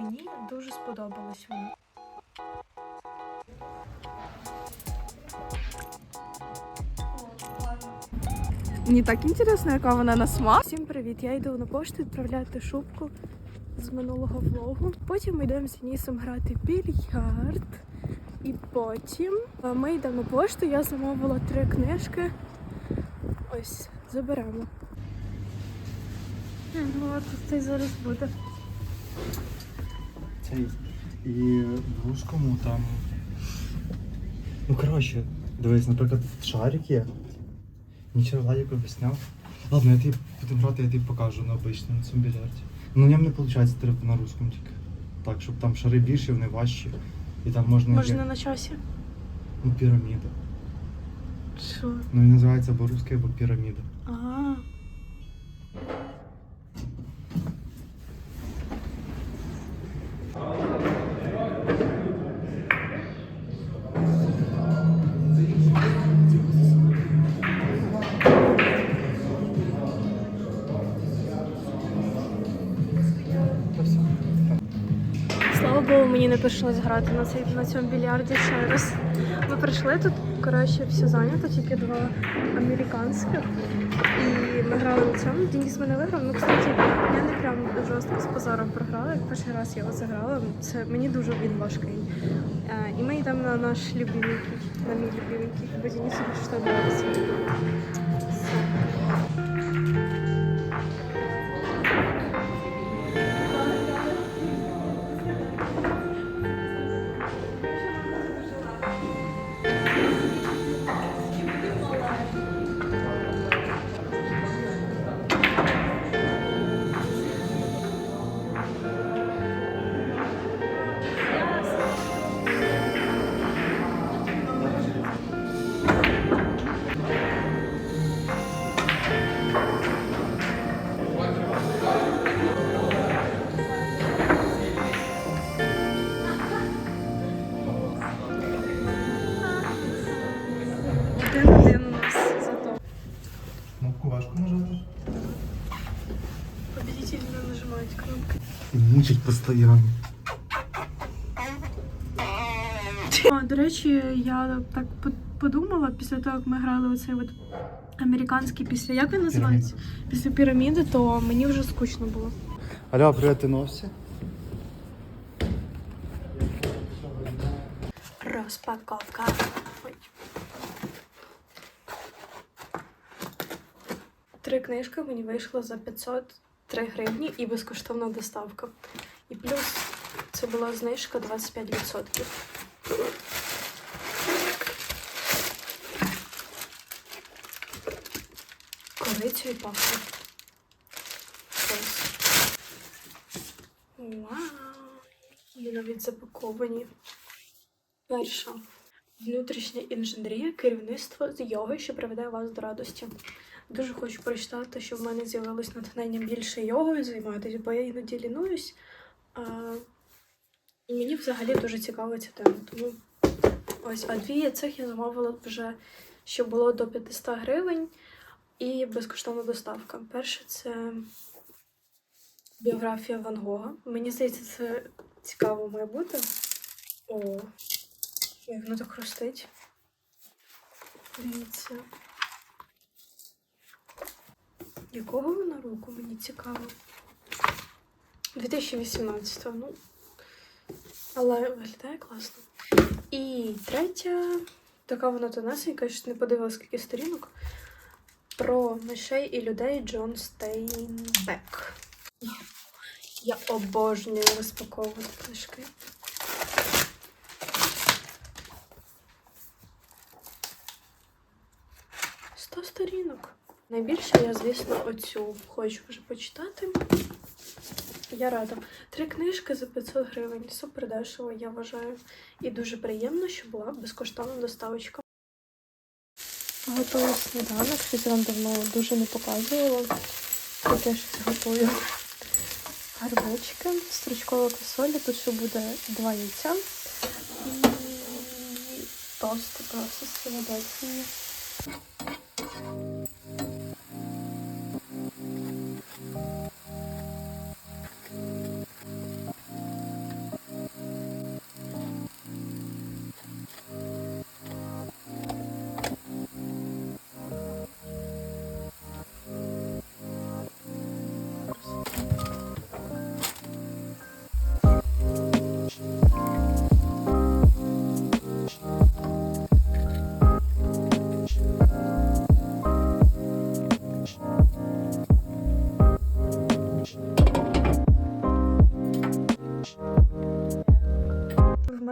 Мені дуже сподобалась вона. Мені так інтересно, яка вона на смак. Всім привіт! Я йду на пошту відправляти шубку з минулого влогу. Потім ми йдемо з Денисом грати в більярд. І потім е, ми йдемо на пошту. Я замовила три книжки. Ось, заберемо. Ну, а тут зараз буде. Цей. І в русскому там. Ну, коротше, дивись, наприклад, шарик є. Нічого Владик об'ясняв. Ладно, я тобі будемо грати, я тобі покажу на обичному цьому більярді. Ну, ньому не виходить треба на русскому тільки. Так, щоб там шари більші, вони важчі. І там можна. Можна як- на часі. Ну, піраміда. Що? Ну і називається або русська, або піраміда. Ага. Богу, мені не прийшлось грати на, цей, на цьому більярді ще раз. Ми прийшли тут, коротше, все зайнято, тільки два американських. І ми грали на цьому. Денис мене виграв. Ну, кстати, я не прям жорстко з позором програла. Як перший раз я його заграла. Це мені дуже він важкий. Е, і ми йдемо на наш любименький, на мій любименький, бо Денису що подобається. Победитель не нажимають кнопки. Мучить постійно. А, до речі, я так подумала після того, як ми грали оцей от американський після. Як він називається? Після піраміди, то мені вже скучно було. Алло, привіт, ти новся? Розпаковка. Три книжки мені вийшло за 503 гривні і безкоштовна доставка. І плюс це була знижка 25%. Корицею пахне. Вау! І навіть запаковані. Перша. Внутрішня інженерія, керівництво з йоги, що приведе вас до радості. Дуже хочу прочитати, що в мене з'явилось натхнення більше йогою займатися, бо я іноді лінуюсь. А, і мені взагалі дуже цікава ця тема. Тому ось, а дві цих я замовила вже, що було до 500 гривень і безкоштовна доставка. Перше це біографія Ван Гога. Мені здається, це цікаво має бути. О, як воно так хрустить. Дивіться. Якого вона року? Мені цікаво. 2018, ну. Але виглядає класно. І третя, така вона тонесенька, я ще не подивилась, скільки сторінок. Про мишей і людей Джон Стейнбек. Я обожнюю розпаковувати книжки. Сто сторінок. Найбільше я, звісно, оцю хочу вже почитати. Я рада. Три книжки за 500 гривень. Супер дешево, я вважаю. І дуже приємно, що була безкоштовна доставочка. Готую сніданок, щось вам давно дуже не показувала. Таке щось готую. Гарбочки, стручкова квасоля, тут ще буде два яйця. І тост просто з Філадельфії.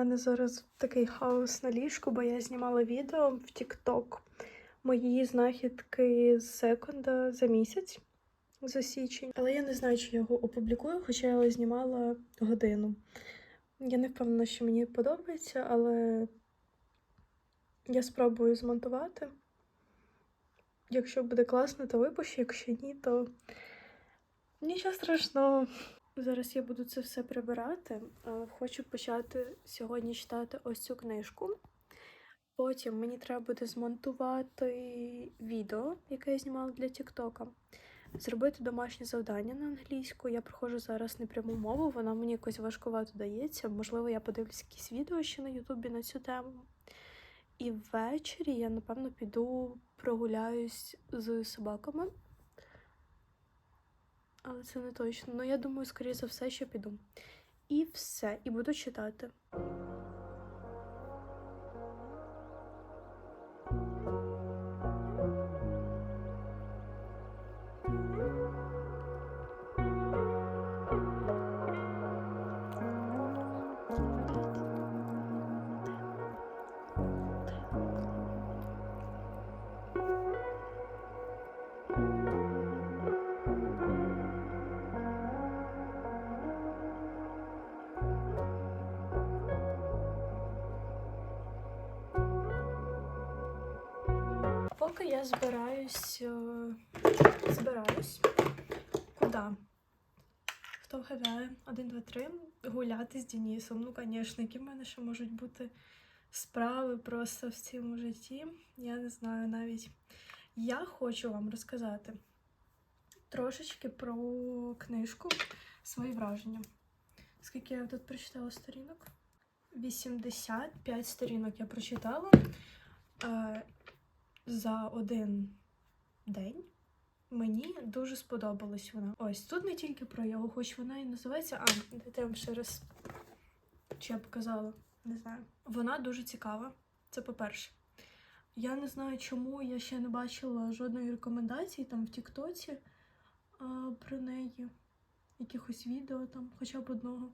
Мене зараз такий хаос на ліжку, бо я знімала відео в TikTok мої знахідки з секонда за місяць за січень. Але я не знаю, чи я його опублікую, хоча я його знімала годину. Я не впевнена, що мені подобається, але я спробую змонтувати. Якщо буде класно, то випущу, якщо ні, то нічого страшного. Зараз я буду це все прибирати. Е, Хочу почати сьогодні читати ось цю книжку. Потім мені треба буде змонтувати відео, яке я знімала для Тіктока. Зробити домашнє завдання на англійську. Я проходжу зараз непряму мову, вона мені якось важкувато дається. Можливо, я подивлюсь якісь відео ще на Ютубі на цю тему. І ввечері я, напевно, піду прогуляюсь з собаками. Але це не точно. Ну, я думаю, скоріше за все, що піду. І все. І буду читати. Збираюсь. е, Збираюсь. Куди? Хто вгадає? Один, два, три. Гуляти з Денисом. Ну, звісно, які в мене ще можуть бути справи просто в цьому житті. Я не знаю навіть. Я хочу вам розказати трошечки про книжку, свої враження. Скільки я тут прочитала сторінок? 85 сторінок я прочитала. За один день. Мені дуже сподобалась вона. Ось тут не тільки про його, хоч вона і називається. А, дайте вам ще раз чи я показала, не знаю. Вона дуже цікава. Це по-перше. Я не знаю, чому я ще не бачила жодної рекомендації там в Тіктоці про неї, якихось відео там, хоча б одного.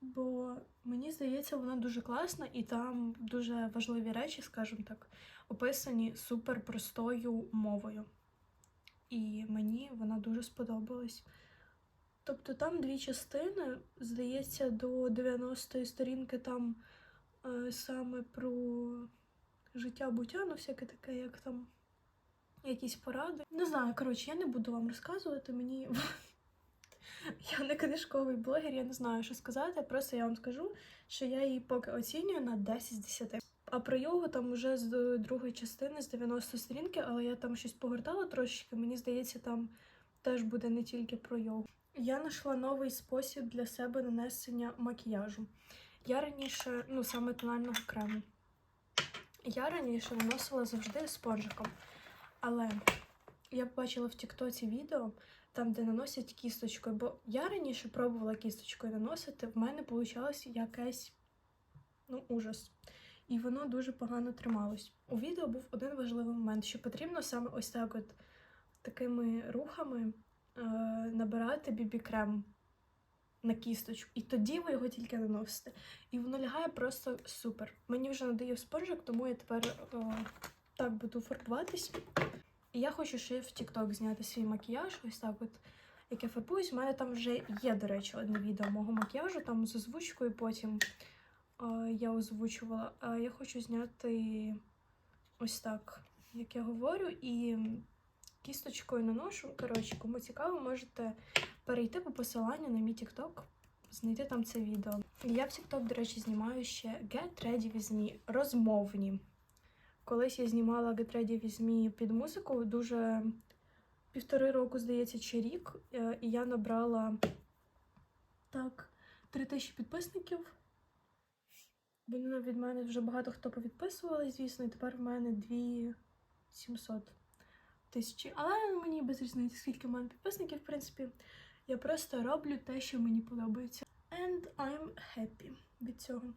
Бо мені здається, вона дуже класна, і там дуже важливі речі, скажімо так, описані супер простою мовою. І мені вона дуже сподобалась. Тобто там дві частини, здається, до 90-ї сторінки там е, саме про життя буття, ну всяке таке, як там якісь поради. Не знаю, коротше, я не буду вам розказувати. Мені я не книжковий блогер, я не знаю, що сказати. Просто я вам скажу, що я її поки оцінюю на 10 з 10. А про його там уже з другої частини, з 90 сторінки, але я там щось погортала трошечки. Мені здається, там теж буде не тільки про йогу. Я знайшла новий спосіб для себе нанесення макіяжу. Я раніше, ну саме тонального крему. Я раніше наносила завжди спонжиком. Але я бачила в Тіктоці відео, там, де наносять кісточкою, бо я раніше пробувала кісточкою наносити, в мене вийшло якесь ну, ужас. І воно дуже погано трималось. У відео був один важливий момент, що потрібно саме ось так от такими рухами е, набирати бібі-крем на кісточку. І тоді ви його тільки наносите. І воно лягає просто супер. Мені вже надає спонжик, тому я тепер е, так буду фарбуватись. І я хочу ще в TikTok зняти свій макіяж, ось так от, як я фарбуюсь. У мене там вже є, до речі, одне відео мого макіяжу, там з озвучкою потім е, я озвучувала. А я хочу зняти ось так, як я говорю, і кісточкою наношу. Коротше, кому цікаво, можете перейти по посиланню на мій TikTok, знайти там це відео. Я в TikTok, до речі, знімаю ще Get Ready With Me розмовні. Колись я знімала With Me під музику дуже півтори року, здається, чи рік. Е, І я набрала так, три тисячі підписників. Бо ну, від мене вже багато хто повідписували, звісно, і тепер в мене дві 700 тисячі. Але мені без різниці, скільки в мене підписників, в принципі. Я просто роблю те, що мені подобається. And I'm happy від цього.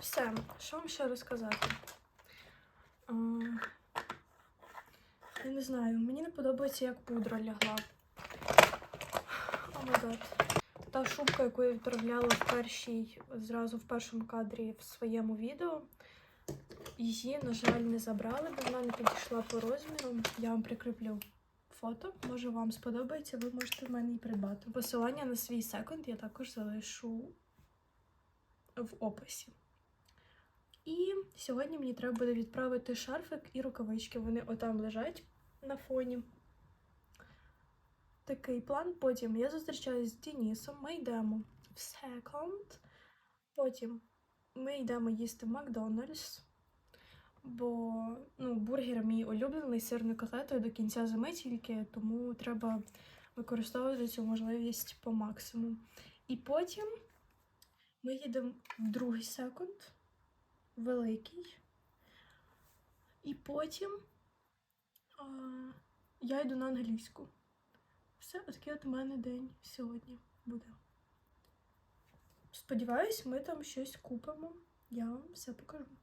Все, що вам ще розказати? Я не знаю, мені не подобається, як пудра лягла. О май гад. та шубка, яку я відправляла в першій, зразу в першому кадрі в своєму відео. Її, на жаль, не забрали, бо вона не підійшла по розміру. Я вам прикріплю фото. Може, вам сподобається, ви можете в мене її придбати. Посилання на свій секонд я також залишу в описі. І сьогодні мені треба буде відправити шарфик і рукавички. Вони отам лежать на фоні. Такий план. Потім я зустрічаюся з Денісом. Ми йдемо в секонд. Потім ми йдемо їсти в Макдональдс. Бо ну, бургер мій улюблений сирною котлетою до кінця зими тільки, тому треба використовувати цю можливість по максимуму. І потім ми їдемо в другий секунд, великий. І потім а, я йду на англійську. Все, отакий от у мене день сьогодні буде. Сподіваюсь, ми там щось купимо. Я вам все покажу.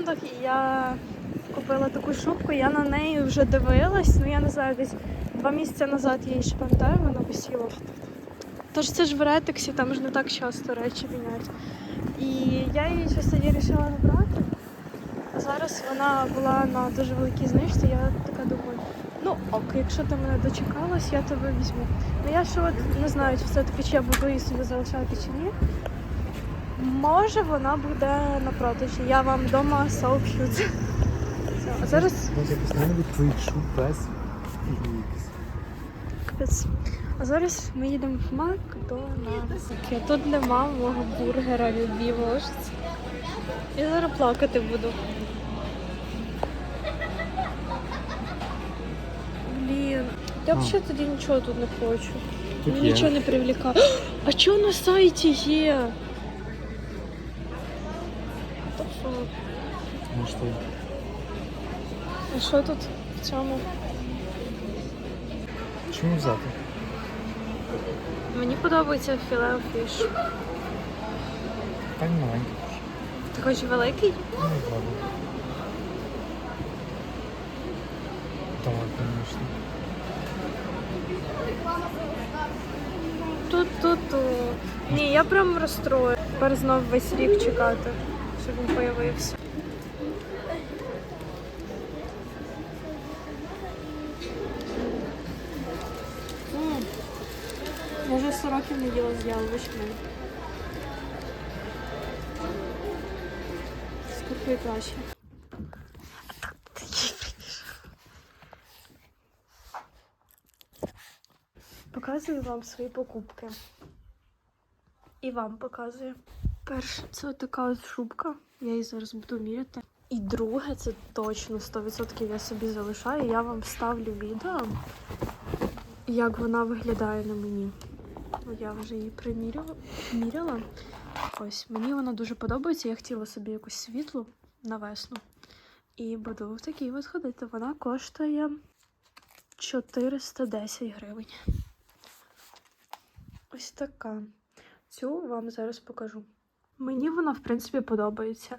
Секундах, і я купила таку шубку. Я на неї вже дивилась. Ну я не знаю, десь два місяці назад я її ще пам'ятаю, вона висіла. Тож це ж в ретексі, там ж не так часто речі міняють. І я її щось вирішила не брати. А зараз вона була на дуже великій знижці. Я така думаю, ну ок, якщо ти мене дочекалась, я тебе візьму. Ну я ще от не знаю, чи все-таки чи я буду її собі залишати чи ні. Може, вона буде на продажі. Я вам вдома сообщу це. А зараз від капець. А зараз ми їдемо в Макдональдс. Я тут нема мого бургера. Що? Я зараз плакати буду. Блін. Я взагалі тоді нічого тут не хочу. Мені нічого не привлікає. А що на сайті є? Ну що? А що тут в цьому? Чому взяти? Мені подобається філе фіш. Та й маленький. Ти хочеш великий? Ну, треба. Так, звісно. Тут-тут-тут. Ні, я прям розстрою. Тепер знов весь рік чекати, щоб він появився. М. Я вже 100 років не їла з яловичками. Скільки краще. Показую вам свої покупки. І вам показую. Перше, це така шубка. Я її зараз буду міряти. І друге, це точно 100% я собі залишаю. Я вам вставлю відео, як вона виглядає на мені. Ну, Я вже її приміряла. Ось, мені вона дуже подобається. Я хотіла собі якусь світлу на весну. І буду в такій от ходити. Вона коштує 410 гривень. Ось така. Цю вам зараз покажу. Мені вона, в принципі, подобається.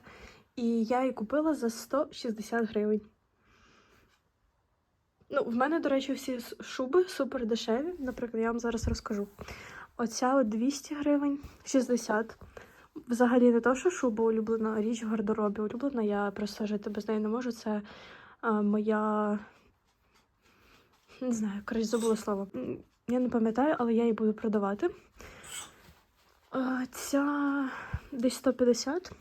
І я її купила за 160 гривень. Ну, в мене, до речі, всі шуби супер дешеві. Наприклад, я вам зараз розкажу. Оця от 200 гривень, 60. Взагалі не то, що шуба улюблена річ в гардеробі. Улюблена, я просто жити без неї не можу. Це а, моя. Не знаю, коротше, забула слово. Я не пам'ятаю, але я її буду продавати. А, Ця десь 150.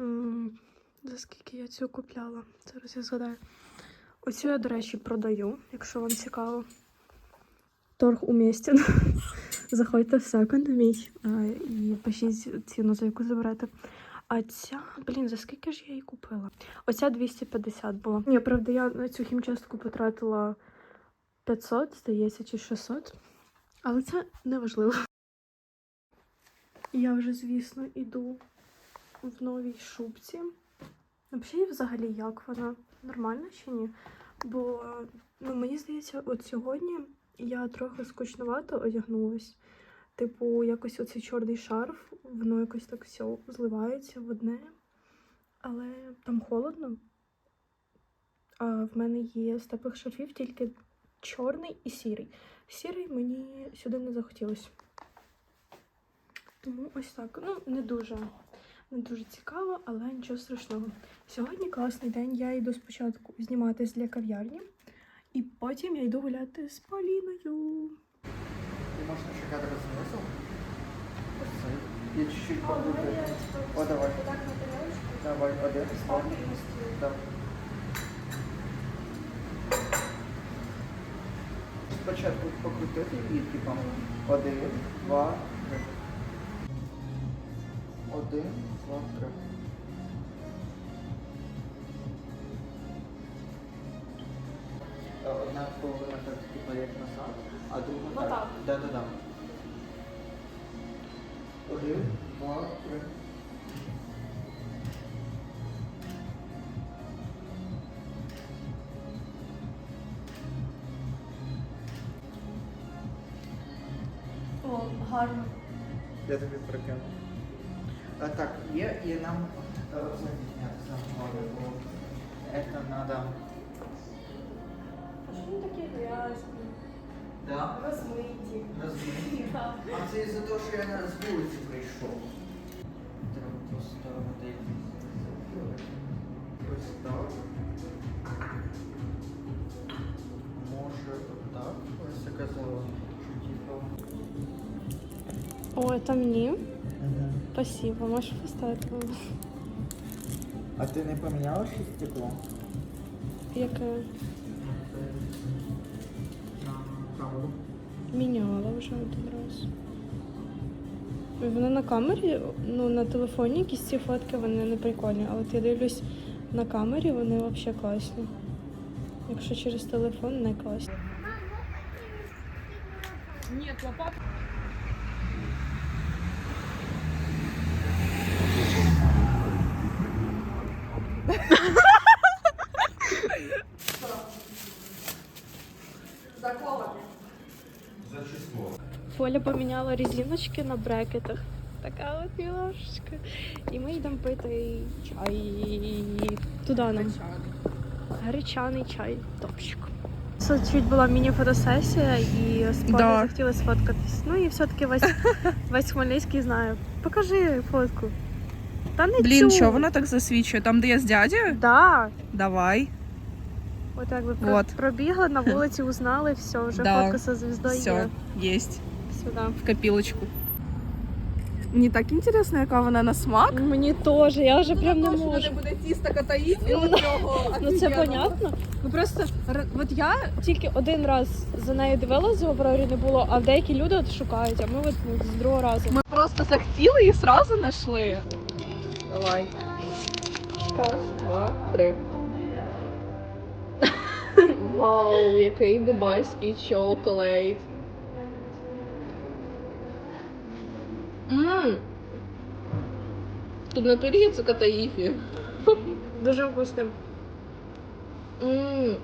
М, За скільки я цю купляла? Зараз я згадаю. Оцю я, до речі, продаю, якщо вам цікаво. Торг умістен. Заходьте в секонд мій і пишіть ціну, за яку заберете. А ця, блін, за скільки ж я її купила? Оця 250 була. Ні, правда, я на цю хімчастку потратила 500, здається, чи 600. Але це не важливо. Я вже, звісно, іду в новій шубці. Напишіть взагалі, як вона нормальна чи ні. Бо ну, мені здається, от сьогодні я трохи скучновато одягнулась. Типу, якось оцей чорний шарф, воно якось так все зливається в одне. Але там холодно. А в мене є з теплих шарфів тільки чорний і сірий. Сірий мені сюди не захотілося. Тому ось так. Ну, не дуже, не дуже цікаво, але нічого страшного. Сьогодні класний день. Я йду спочатку зніматись для кав'ярні, і потім я йду гуляти з Поліною. Ты можешь шоколад снизу? Я чуть-чуть покрутив. О, давай. Давай, один, два. Да. Спочатку покрутити і типа один, два, три. Один, три. Е, Одна половина так, типа як назад, а друга Ну так. так. Да, да, да. Один, два, три. О, це мені. Угу. Спасибо, можеш поставити. А ти не поміняла ще стекло? Яке? Камеру. Міняла вже один раз. Вони на камері, ну на телефоні якісь ці фотки вони не прикольні, а от я дивлюсь на камері, вони взагалі класні. Якщо через телефон не класні. Нет, лопат. Поля поміняла резиночки на брекетах. Така от мілашечка. І ми йдемо пити чай туди нам. Гречаний чай, топчик. Чуть була міні-фотосесія і з Да. захотіли сфоткатись. Ну і все-таки весь, весь Хмельницький знає. Покажи фотку. Та не Блін, цю. що вона так засвічує? Там, де я з дядею? Да. Давай. От якби про- Вот. пробігли на вулиці, узнали, все, вже Да. фотка зі звіздою Все, є. Сюди. В копілочку. Мені так інтересно, яка вона на смак. Мені теж, я вже прям не можу. не буде тіста катаїв і Ну, от цього. Ну це понятно. Ну просто р- от я тільки один раз за нею дивилась, в Аврорі не було, а деякі люди от шукають, а ми от ну, з другого разу. Ми просто захотіли і сразу знайшли. Давай. Раз, два, три. Вау, який дубайський чоколад. Ммм. Тут на турі це катаїфі. Дуже вкусним. Ммм.